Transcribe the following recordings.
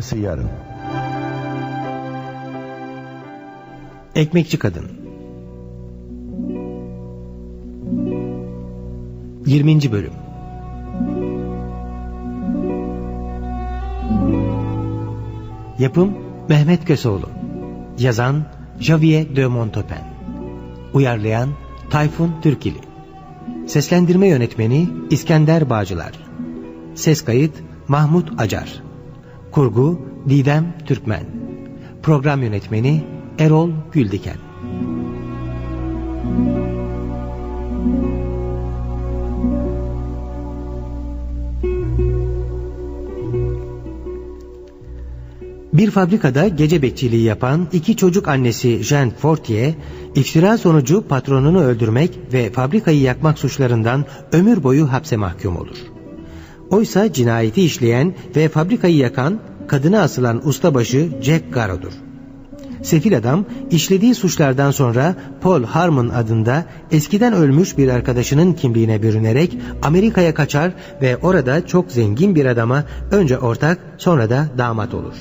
Arkası yarın. Ekmekçi Kadın. 20. Bölüm. Yapım Mehmet Köseoğlu. Yazan Javier de Montopen Uyarlayan Tayfun Türkili. Seslendirme Yönetmeni İskender Bağcılar. Ses kayıt Mahmut Acar Kurgu Didem Türkmen Program Yönetmeni Erol Güldiken Bir fabrikada gece bekçiliği yapan iki çocuk annesi Jean Fortier, iftira sonucu patronunu öldürmek ve fabrikayı yakmak suçlarından ömür boyu hapse mahkum olur. Oysa cinayeti işleyen ve fabrikayı yakan, kadına asılan ustabaşı Jack Garrow'dur. Sefil adam işlediği suçlardan sonra Paul Harmon adında eskiden ölmüş bir arkadaşının kimliğine bürünerek Amerika'ya kaçar ve orada çok zengin bir adama önce ortak sonra da damat olur.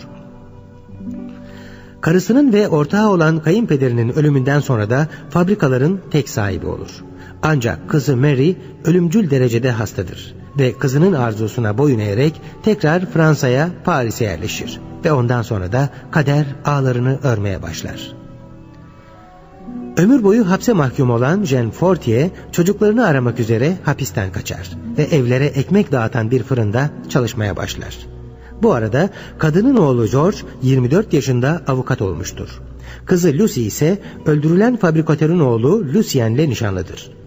Karısının ve ortağı olan kayınpederinin ölümünden sonra da fabrikaların tek sahibi olur. Ancak kızı Mary ölümcül derecede hastadır ve kızının arzusuna boyun eğerek tekrar Fransa'ya Paris'e yerleşir ve ondan sonra da kader ağlarını örmeye başlar. Ömür boyu hapse mahkum olan Jean Fortier çocuklarını aramak üzere hapisten kaçar ve evlere ekmek dağıtan bir fırında çalışmaya başlar. Bu arada kadının oğlu George 24 yaşında avukat olmuştur. Kızı Lucy ise öldürülen fabrikatörün oğlu Lucien'le nişanlıdır.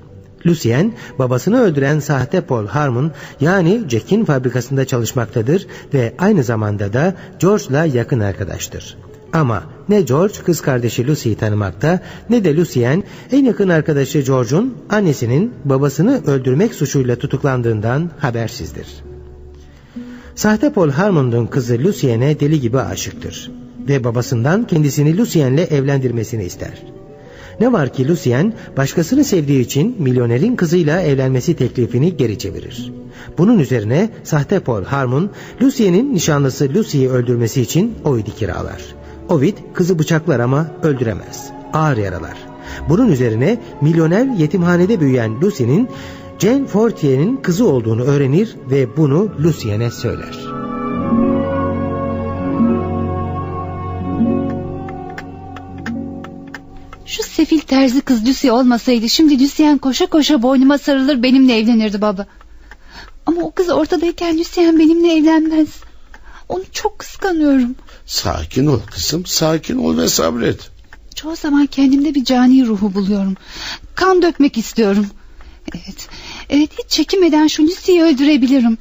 Lucien babasını öldüren sahte Paul Harmon yani Jack'in fabrikasında çalışmaktadır ve aynı zamanda da George'la yakın arkadaştır. Ama ne George kız kardeşi Lucy'yi tanımakta ne de Lucien en yakın arkadaşı George'un annesinin babasını öldürmek suçuyla tutuklandığından habersizdir. Sahte Paul Harmon'un kızı Lucien'e deli gibi aşıktır ve babasından kendisini Lucien'le evlendirmesini ister. Ne var ki Lucien başkasını sevdiği için milyonerin kızıyla evlenmesi teklifini geri çevirir. Bunun üzerine sahte Paul Harmon Lucien'in nişanlısı Lucy'yi öldürmesi için Ovid'i kiralar. Ovid kızı bıçaklar ama öldüremez. Ağır yaralar. Bunun üzerine milyoner yetimhanede büyüyen Lucy'nin Jane Fortier'in kızı olduğunu öğrenir ve bunu Lucien'e söyler. Şu sefil terzi kız Lucy olmasaydı şimdi Lucien koşa koşa boynuma sarılır benimle evlenirdi baba. Ama o kız ortadayken Lucien benimle evlenmez. Onu çok kıskanıyorum. Sakin ol kızım sakin ol ve sabret. Çoğu zaman kendimde bir cani ruhu buluyorum. Kan dökmek istiyorum. Evet, evet hiç çekinmeden şu Lucy'yi öldürebilirim.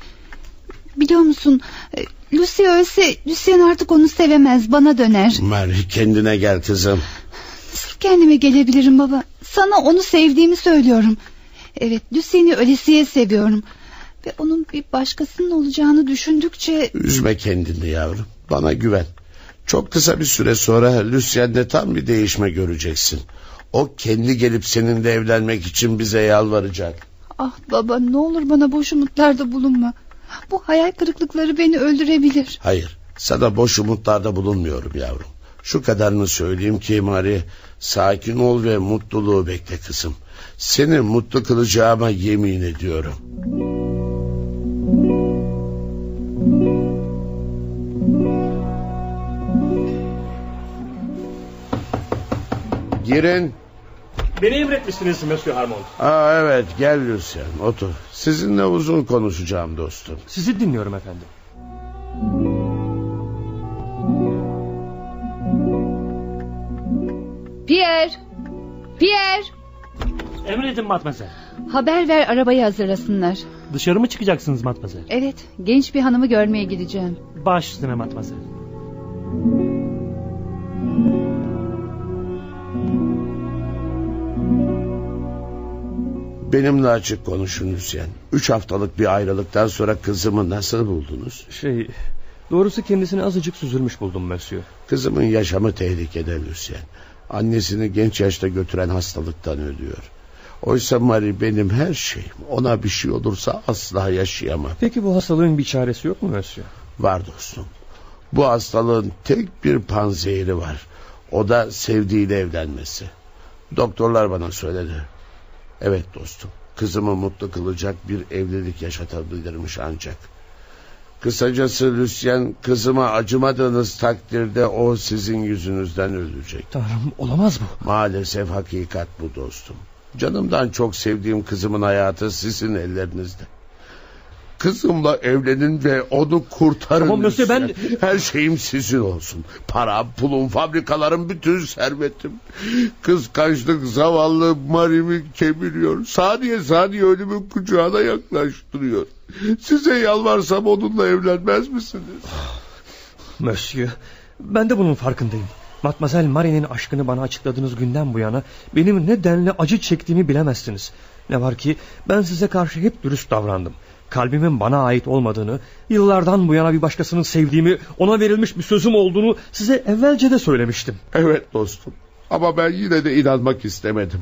Biliyor musun e, Lucy ölse Lucien artık onu sevemez bana döner. Mary kendine gel kızım. Kendime gelebilirim baba? Sana onu sevdiğimi söylüyorum. Evet Lucien'i ölesiye seviyorum. Ve onun bir başkasının olacağını düşündükçe... Üzme kendini yavrum bana güven. Çok kısa bir süre sonra Lucien'de tam bir değişme göreceksin. O kendi gelip seninle evlenmek için bize yalvaracak. Ah baba ne olur bana boş umutlarda bulunma. Bu hayal kırıklıkları beni öldürebilir. Hayır sana boş umutlarda bulunmuyorum yavrum. Şu kadarını söyleyeyim ki Mari sakin ol ve mutluluğu bekle kızım. Seni mutlu kılacağıma yemin ediyorum. Girin. Beni emretmişsiniz Monsieur Harmon. Aa, evet gel Lucien otur. Sizinle uzun konuşacağım dostum. Sizi dinliyorum efendim. Pierre! Pierre! Emredin matmazel. Haber ver arabayı hazırlasınlar. Dışarı mı çıkacaksınız matmazel? Evet genç bir hanımı görmeye gideceğim. Baş üstüne matmazel. Benimle açık konuşun Lucien. Üç haftalık bir ayrılıktan sonra kızımı nasıl buldunuz? Şey, doğrusu kendisini azıcık süzülmüş buldum Monsieur. Kızımın yaşamı tehlikede Lucien. Annesini genç yaşta götüren hastalıktan ölüyor. Oysa Marie benim her şeyim. Ona bir şey olursa asla yaşayamam. Peki bu hastalığın bir çaresi yok mu Monsieur? Var dostum. Bu hastalığın tek bir panzehiri var. O da sevdiğiyle evlenmesi. Doktorlar bana söyledi. Evet dostum. Kızımı mutlu kılacak bir evlilik yaşatabilirmiş ancak. Kısacası Lucien kızıma acımadığınız takdirde o sizin yüzünüzden ölecek. Tanrım olamaz bu. Maalesef hakikat bu dostum. Canımdan çok sevdiğim kızımın hayatı sizin ellerinizde. Kızımla evlenin ve onu kurtarın. Ama Mösyö, ben-. Her şeyim sizin olsun. Para, pulum, fabrikalarım, bütün servetim. Kıskançlık zavallı Marim'i kemiriyor. Saniye saniye ölümün kucağına yaklaştırıyor. Size yalvarsam onunla evlenmez misiniz? Monsieur, ben de bunun farkındayım. Matmazel Marie'nin aşkını bana açıkladığınız günden bu yana benim ne denli acı çektiğimi bilemezsiniz. Ne var ki ben size karşı hep dürüst davrandım. Kalbimin bana ait olmadığını, yıllardan bu yana bir başkasının sevdiğimi, ona verilmiş bir sözüm olduğunu size evvelce de söylemiştim. Evet dostum. Ama ben yine de inanmak istemedim.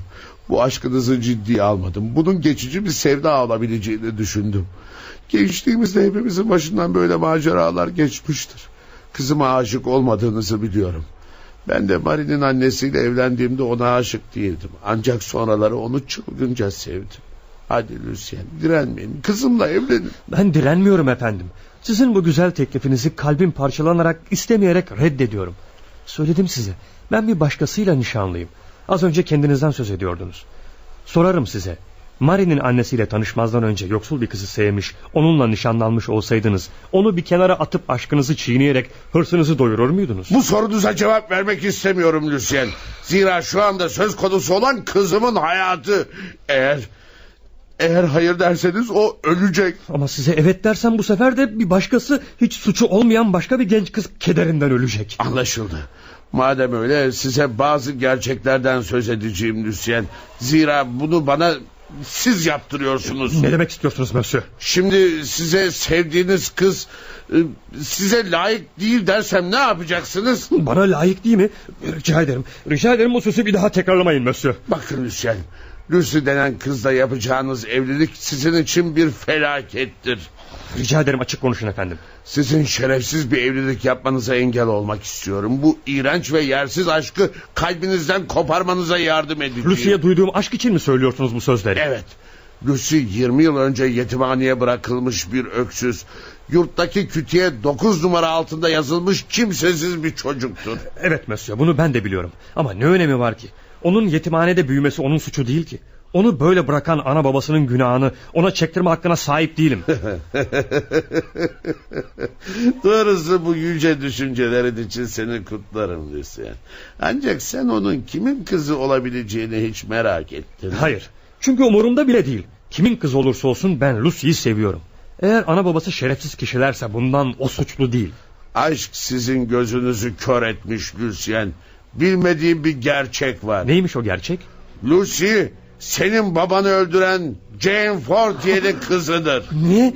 Bu aşkınızı ciddiye almadım. Bunun geçici bir sevda olabileceğini düşündüm. Gençliğimizde hepimizin başından böyle maceralar geçmiştir. Kızıma aşık olmadığınızı biliyorum. Ben de Marie'nin annesiyle evlendiğimde ona aşık değildim. Ancak sonraları onu çılgınca sevdim. Hadi Lucien direnmeyin. Kızımla evlenin. Ben direnmiyorum efendim. Sizin bu güzel teklifinizi kalbim parçalanarak istemeyerek reddediyorum. Söyledim size. Ben bir başkasıyla nişanlıyım. Az önce kendinizden söz ediyordunuz. Sorarım size. Marie'nin annesiyle tanışmazdan önce yoksul bir kızı sevmiş, onunla nişanlanmış olsaydınız, onu bir kenara atıp aşkınızı çiğneyerek hırsınızı doyurur muydunuz? Bu sorunuza cevap vermek istemiyorum Lucien. Zira şu anda söz konusu olan kızımın hayatı. Eğer eğer hayır derseniz o ölecek. Ama size evet dersem bu sefer de bir başkası hiç suçu olmayan başka bir genç kız kederinden ölecek. Anlaşıldı. Madem öyle size bazı gerçeklerden söz edeceğim Lucien. Zira bunu bana siz yaptırıyorsunuz. Ne demek istiyorsunuz Monsieur? Şimdi size sevdiğiniz kız e, size layık değil dersem ne yapacaksınız? Bana layık değil mi? Rica ederim. Rica ederim bu sözü bir daha tekrarlamayın Monsieur. Bakın Lucien. Lucy denen kızla yapacağınız evlilik sizin için bir felakettir. Rica ederim açık konuşun efendim. Sizin şerefsiz bir evlilik yapmanıza engel olmak istiyorum. Bu iğrenç ve yersiz aşkı kalbinizden koparmanıza yardım edeceğim. Lucy'ye duyduğum aşk için mi söylüyorsunuz bu sözleri? Evet. Lucy 20 yıl önce yetimhaneye bırakılmış bir öksüz. Yurttaki kütüğe 9 numara altında yazılmış kimsesiz bir çocuktur. Evet Monsieur bunu ben de biliyorum. Ama ne önemi var ki? Onun yetimhanede büyümesi onun suçu değil ki. Onu böyle bırakan ana babasının günahını ona çektirme hakkına sahip değilim. Doğrusu bu yüce düşüncelerin için seni kutlarım Lucien. Ancak sen onun kimin kızı olabileceğini hiç merak ettin. Hayır. Çünkü umurumda bile değil. Kimin kız olursa olsun ben Lucy'yi seviyorum. Eğer ana babası şerefsiz kişilerse bundan o suçlu değil. Aşk sizin gözünüzü kör etmiş Lucien. Bilmediğim bir gerçek var. Neymiş o gerçek? Lucy senin babanı öldüren Jane Fortier'in kızıdır. Ne?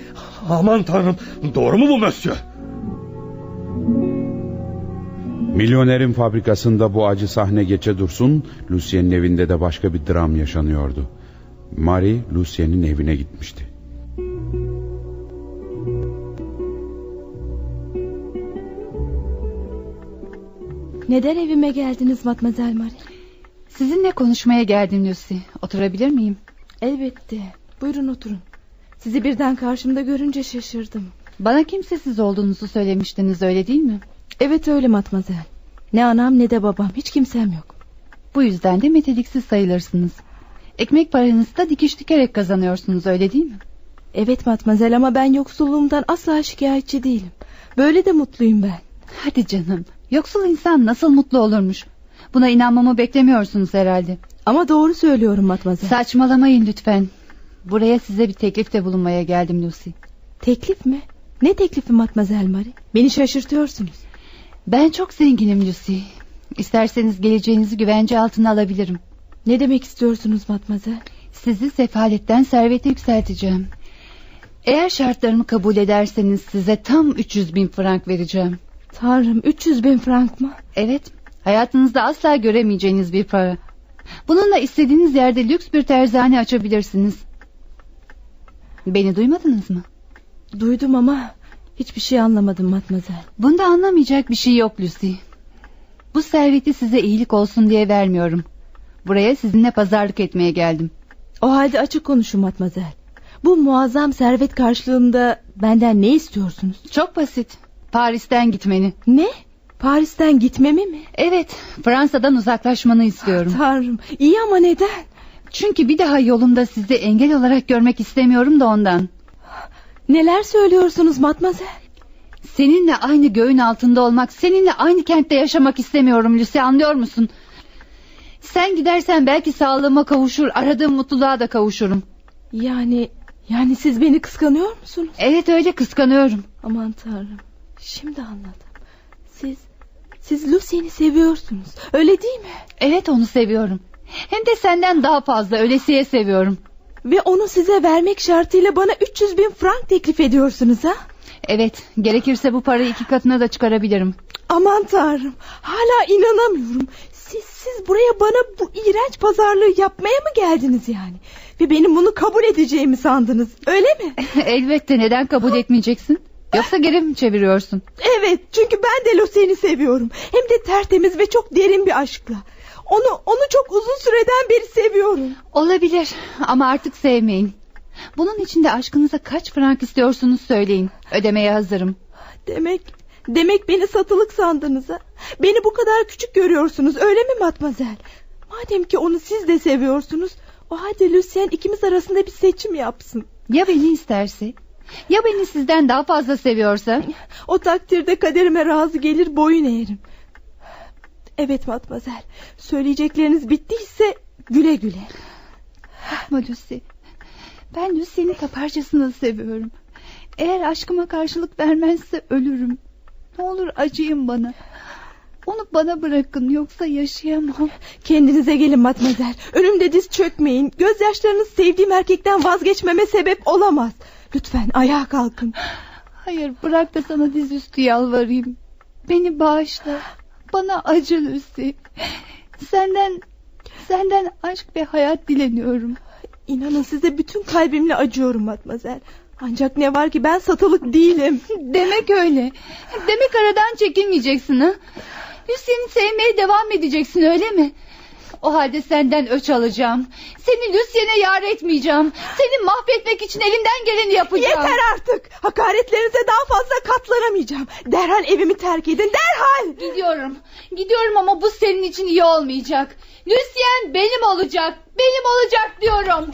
Aman tanrım. Doğru mu bu Monsieur? Milyonerin fabrikasında bu acı sahne geçe dursun, Lucien'in evinde de başka bir dram yaşanıyordu. Marie, Lucien'in evine gitmişti. Neden evime geldiniz Matmazel Marie? Sizinle konuşmaya geldim Lucy. Oturabilir miyim? Elbette. Buyurun oturun. Sizi birden karşımda görünce şaşırdım. Bana kimsesiz olduğunuzu söylemiştiniz öyle değil mi? Evet öyle Matmazel. Ne anam ne de babam hiç kimsem yok. Bu yüzden de meteliksiz sayılırsınız. Ekmek paranızı da dikiş dikerek kazanıyorsunuz öyle değil mi? Evet Matmazel ama ben yoksulluğumdan asla şikayetçi değilim. Böyle de mutluyum ben. Hadi canım. Yoksul insan nasıl mutlu olurmuş? Buna inanmamı beklemiyorsunuz herhalde. Ama doğru söylüyorum Matmazel. Saçmalamayın lütfen. Buraya size bir teklifte bulunmaya geldim Lucy. Teklif mi? Ne teklifi Matmazel Marie? Beni şaşırtıyorsunuz. Ben çok zenginim Lucy. İsterseniz geleceğinizi güvence altına alabilirim. Ne demek istiyorsunuz Matmazel? Sizi sefaletten servete yükselteceğim. Eğer şartlarımı kabul ederseniz size tam 300 bin frank vereceğim. Tanrım 300 bin frank mı? Evet, hayatınızda asla göremeyeceğiniz bir para. Bununla istediğiniz yerde lüks bir terzane açabilirsiniz. Beni duymadınız mı? Duydum ama Hiçbir şey anlamadım matmazel. Bunda anlamayacak bir şey yok Lucy. Bu serveti size iyilik olsun diye vermiyorum. Buraya sizinle pazarlık etmeye geldim. O halde açık konuşun matmazel. Bu muazzam servet karşılığında benden ne istiyorsunuz? Çok basit. Paris'ten gitmeni. Ne? Paris'ten gitmemi mi? Evet, Fransa'dan uzaklaşmanı istiyorum. Tanrım, iyi ama neden? Çünkü bir daha yolumda sizi engel olarak görmek istemiyorum da ondan. Neler söylüyorsunuz matmazel? Seninle aynı göğün altında olmak, seninle aynı kentte yaşamak istemiyorum Lucy anlıyor musun? Sen gidersen belki sağlığıma kavuşur, aradığım mutluluğa da kavuşurum. Yani, yani siz beni kıskanıyor musunuz? Evet öyle kıskanıyorum. Aman tanrım, şimdi anladım. Siz, siz Lucy'ni seviyorsunuz, öyle değil mi? Evet onu seviyorum. Hem de senden daha fazla ölesiye seviyorum. Ve onu size vermek şartıyla bana 300 bin frank teklif ediyorsunuz ha? Evet, gerekirse bu parayı iki katına da çıkarabilirim. Aman tanrım, hala inanamıyorum. Siz, siz buraya bana bu iğrenç pazarlığı yapmaya mı geldiniz yani? Ve benim bunu kabul edeceğimi sandınız, öyle mi? Elbette neden kabul etmeyeceksin? Yoksa geri mi çeviriyorsun? Evet, çünkü ben de Lucy'ni seviyorum. Hem de tertemiz ve çok derin bir aşkla. Onu onu çok uzun süreden beri seviyorum. Olabilir ama artık sevmeyin. Bunun için de aşkınıza kaç frank istiyorsunuz söyleyin. Ödemeye hazırım. Demek demek beni satılık sandınız ha? Beni bu kadar küçük görüyorsunuz öyle mi matmazel? Madem ki onu siz de seviyorsunuz, o halde Lucien ikimiz arasında bir seçim yapsın. Ya beni isterse? Ya beni sizden daha fazla seviyorsa? O takdirde kaderime razı gelir boyun eğerim. Evet matmazel, söyleyecekleriniz bittiyse güle güle. Yapma Lucy. Ben Lucy'ni taparcasına seviyorum. Eğer aşkıma karşılık vermezse ölürüm. Ne olur acıyın bana. Onu bana bırakın yoksa yaşayamam. Kendinize gelin matmazel. Önümde diz çökmeyin. Gözyaşlarınız sevdiğim erkekten vazgeçmeme sebep olamaz. Lütfen ayağa kalkın. Hayır bırak da sana dizüstü yalvarayım. Beni bağışla. Bana acı Lucy. Senden, senden aşk ve hayat dileniyorum. İnanın size bütün kalbimle acıyorum matmazel. Ancak ne var ki ben satılık değilim. Demek öyle. Demek aradan çekilmeyeceksin ha? Lucy'ni sevmeye devam edeceksin öyle mi? O halde senden öç alacağım. Seni Lucy'ne yar etmeyeceğim. Seni mahvetmek için elimden geleni yapacağım. Yeter artık. Hakaretlerinize daha fazla katlanamayacağım. Derhal evimi terk edin derhal. Gidiyorum. Gidiyorum ama bu senin için iyi olmayacak. Lucien benim olacak. Benim olacak diyorum.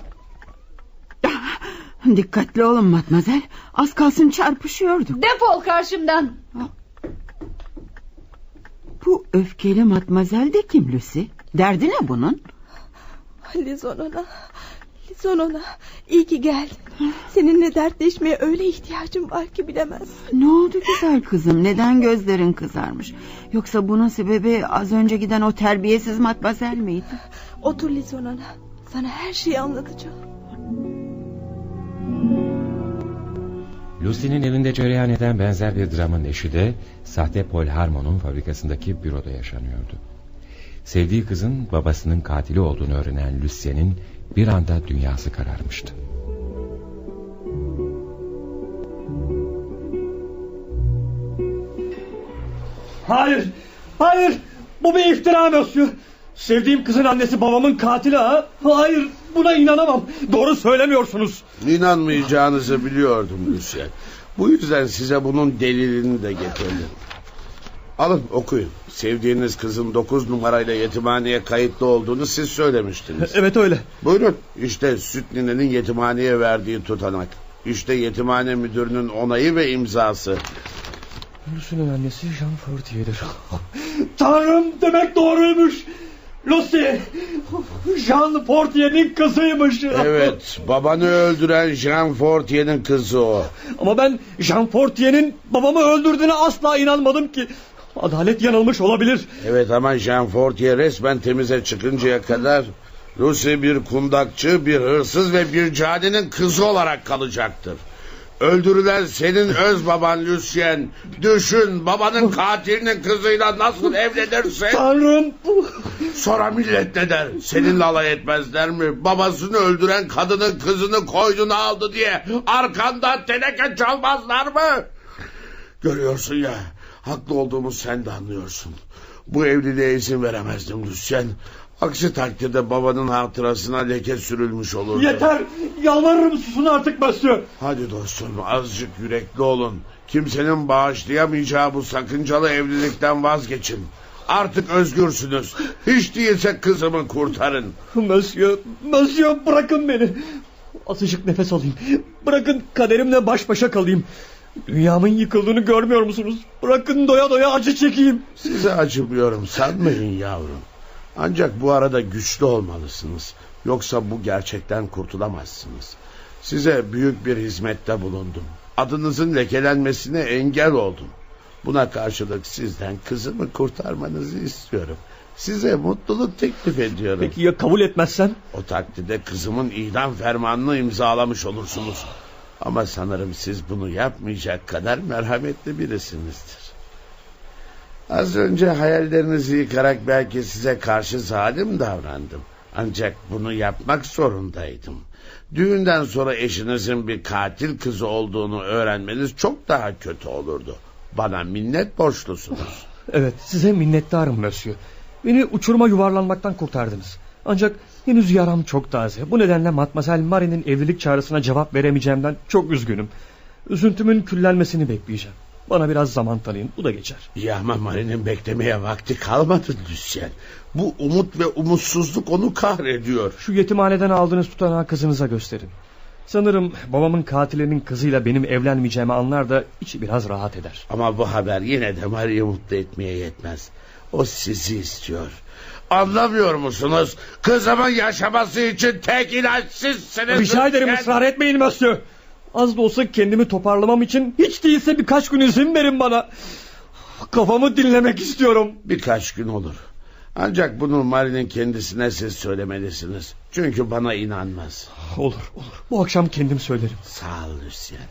Dikkatli olun matmazel. Az kalsın çarpışıyorduk. Defol karşımdan. Bu öfkeli matmazel de kim Lucy? Derdi ne bunun? Lizonona. Lizonona. İyi ki geldin. Seninle dertleşmeye öyle ihtiyacım var ki bilemezsin. Ne oldu güzel kızım? Neden gözlerin kızarmış? Yoksa bunun sebebi az önce giden o terbiyesiz matmazel miydi? Otur Lizonona. Sana her şeyi anlatacağım. Lucy'nin evinde cereyan eden benzer bir dramın eşi de sahte Paul Harmon'un fabrikasındaki büroda yaşanıyordu. Sevdiği kızın babasının katili olduğunu öğrenen Lucien'in bir anda dünyası kararmıştı. Hayır, hayır. Bu bir iftira Mösyö. Sevdiğim kızın annesi babamın katili ha? Hayır, buna inanamam. Doğru söylemiyorsunuz. İnanmayacağınızı biliyordum Lucien. Bu yüzden size bunun delilini de getirdim. Alın okuyun. Sevdiğiniz kızın dokuz numarayla yetimhaneye kayıtlı olduğunu siz söylemiştiniz. Evet öyle. Buyurun işte süt ninenin yetimhaneye verdiği tutanak. İşte yetimhane müdürünün onayı ve imzası. Lucy'nin annesi Jean Fortier'dir. Tanrım demek doğruymuş. Lucy, Jean Fortier'in kızıymış. Evet babanı öldüren Jean Fortier'in kızı o. Ama ben Jean Fortier'in babamı öldürdüğüne asla inanmadım ki. Adalet yanılmış olabilir. Evet ama Jean Fortier resmen temize çıkıncaya kadar... Lucy bir kundakçı, bir hırsız ve bir cadinin kızı olarak kalacaktır. Öldürülen senin öz baban Lucien. Düşün babanın katilinin kızıyla nasıl evlenirsin? Tanrım. Sonra millet ne der? Seninle alay etmezler mi? Babasını öldüren kadının kızını koynuna aldı diye arkandan teneke çalmazlar mı? Görüyorsun ya haklı olduğumu sen de anlıyorsun. Bu evliliğe izin veremezdim Lucien. Aksi takdirde babanın hatırasına leke sürülmüş olurdu. Yeter! Yalvarırım susun artık Monsieur. Hadi dostum azıcık yürekli olun. Kimsenin bağışlayamayacağı bu sakıncalı evlilikten vazgeçin. Artık özgürsünüz. Hiç değilse kızımı kurtarın. Monsieur, Monsieur bırakın beni. Azıcık nefes alayım. Bırakın kaderimle baş başa kalayım. Dünyamın yıkıldığını görmüyor musunuz? Bırakın doya doya acı çekeyim. Size acımıyorum sanmayın yavrum. Ancak bu arada güçlü olmalısınız. Yoksa bu gerçekten kurtulamazsınız. Size büyük bir hizmette bulundum. Adınızın lekelenmesine engel oldum. Buna karşılık sizden kızımı kurtarmanızı istiyorum. Size mutluluk teklif ediyorum. Peki ya kabul etmezsem? O takdirde kızımın idam fermanını imzalamış olursunuz. Ama sanırım siz bunu yapmayacak kadar merhametli birisinizdir. Az önce hayallerinizi yıkarak belki size karşı zalim davrandım. Ancak bunu yapmak zorundaydım. Düğünden sonra eşinizin bir katil kızı olduğunu öğrenmeniz çok daha kötü olurdu. Bana minnet borçlusunuz. Evet size minnettarım Monsieur. Beni uçuruma yuvarlanmaktan kurtardınız. Ancak henüz yaram çok taze. Bu nedenle Matmazel Marie'nin evlilik çağrısına cevap veremeyeceğimden çok üzgünüm. Üzüntümün küllenmesini bekleyeceğim. Bana biraz zaman tanıyın bu da geçer. Ya ama Marie'nin beklemeye vakti kalmadı Lucien. Bu umut ve umutsuzluk onu kahrediyor. Şu yetimhaneden aldığınız tutanağı kızınıza gösterin. Sanırım babamın katilinin kızıyla benim evlenmeyeceğimi anlar da içi biraz rahat eder. Ama bu haber yine de Marie'yi mutlu etmeye yetmez. O sizi istiyor. Anlamıyor musunuz? Kızımın yaşaması için tek ilaç sizsiniz. Rica ederim ısrar etmeyin Monsieur. Az da olsa kendimi toparlamam için hiç değilse birkaç gün izin verin bana. Kafamı dinlemek istiyorum. Birkaç gün olur. Ancak bunu Marie'nin kendisine siz söylemelisiniz. Çünkü bana inanmaz. Olur olur. Bu akşam kendim söylerim. Sağ ol Lucien.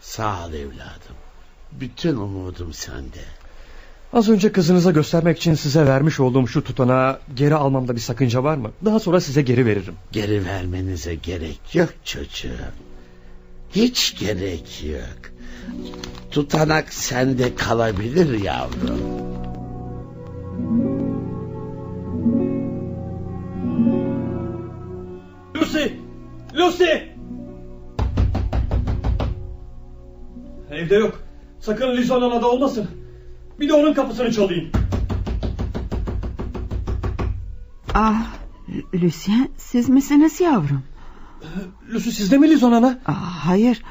Sağ ol evladım. Bütün umudum sende. Az önce kızınıza göstermek için size vermiş olduğum şu tutanağı geri almamda bir sakınca var mı? Daha sonra size geri veririm. Geri vermenize gerek yok çocuğum. Hiç gerek yok. Tutanak sende kalabilir yavrum. Lucy! Lucy! Evde yok. Sakın Lizon Ana'da olmasın. Bir de onun kapısını çalayım. Ah, Lucien siz misiniz yavrum? Lucy sizde mi Lizon Ana? Ah, hayır.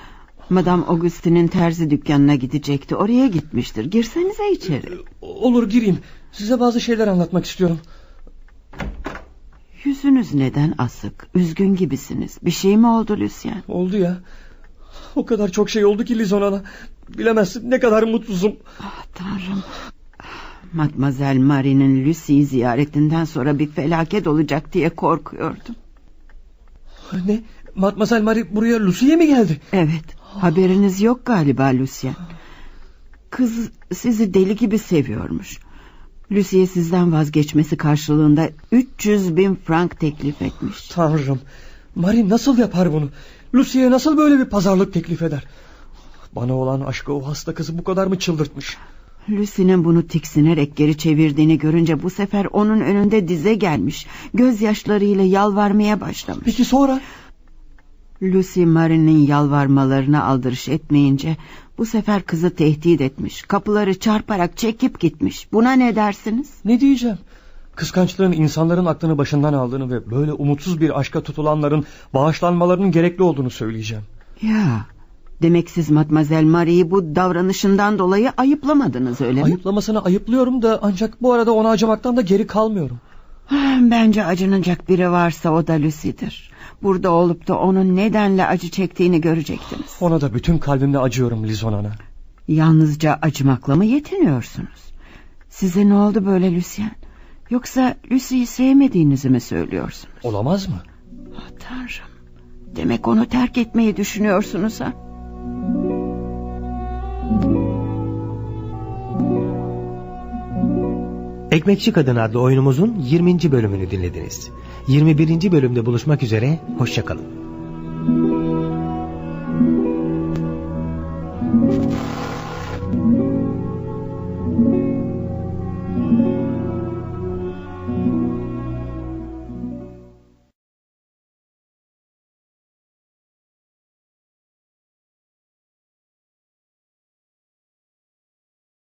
Madame Augustine'in terzi dükkanına gidecekti. Oraya gitmiştir. Girsenize içeri. Olur gireyim. Size bazı şeyler anlatmak istiyorum. Yüzünüz neden asık? Üzgün gibisiniz. Bir şey mi oldu Lucien? Oldu ya. O kadar çok şey oldu ki Lizon Ana. Bilemezsin ne kadar mutsuzum. Ah tanrım. Mademoiselle Marie'nin Lucy'yi ziyaretinden sonra bir felaket olacak diye korkuyordum. Ne? Matmazel Marie buraya Lucy'ye mi geldi? Evet. Haberiniz yok galiba Lucien. Kız sizi deli gibi seviyormuş. Lucy'ye sizden vazgeçmesi karşılığında 300 bin frank teklif etmiş. Tanrım. Marie nasıl yapar bunu? Lucy'ye nasıl böyle bir pazarlık teklif eder? Bana olan aşkı o hasta kızı bu kadar mı çıldırtmış? Lucy'nin bunu tiksinerek geri çevirdiğini görünce bu sefer onun önünde dize gelmiş. Gözyaşlarıyla yalvarmaya başlamış. Peki sonra? Lucy Marie'nin yalvarmalarına aldırış etmeyince bu sefer kızı tehdit etmiş. Kapıları çarparak çekip gitmiş. Buna ne dersiniz? Ne diyeceğim? Kıskançlığın insanların aklını başından aldığını ve böyle umutsuz bir aşka tutulanların bağışlanmalarının gerekli olduğunu söyleyeceğim. Ya demek siz Mademoiselle Marie'yi bu davranışından dolayı ayıplamadınız öyle mi? Ayıplamasını ayıplıyorum da ancak bu arada ona acımaktan da geri kalmıyorum. Bence acınacak biri varsa o da Lucy'dir. Burada olup da onun nedenle acı çektiğini görecektiniz. Ona da bütün kalbimle acıyorum Lizon Ana. Yalnızca acımakla mı yetiniyorsunuz? Size ne oldu böyle Lucien? Yoksa Lucy'yi sevmediğinizi mi söylüyorsunuz? Olamaz mı? Ah, tanrım. Demek onu terk etmeyi düşünüyorsunuz ha? Ekmekçi Kadın adlı oyunumuzun 20. bölümünü dinlediniz. 21. bölümde buluşmak üzere, hoşçakalın.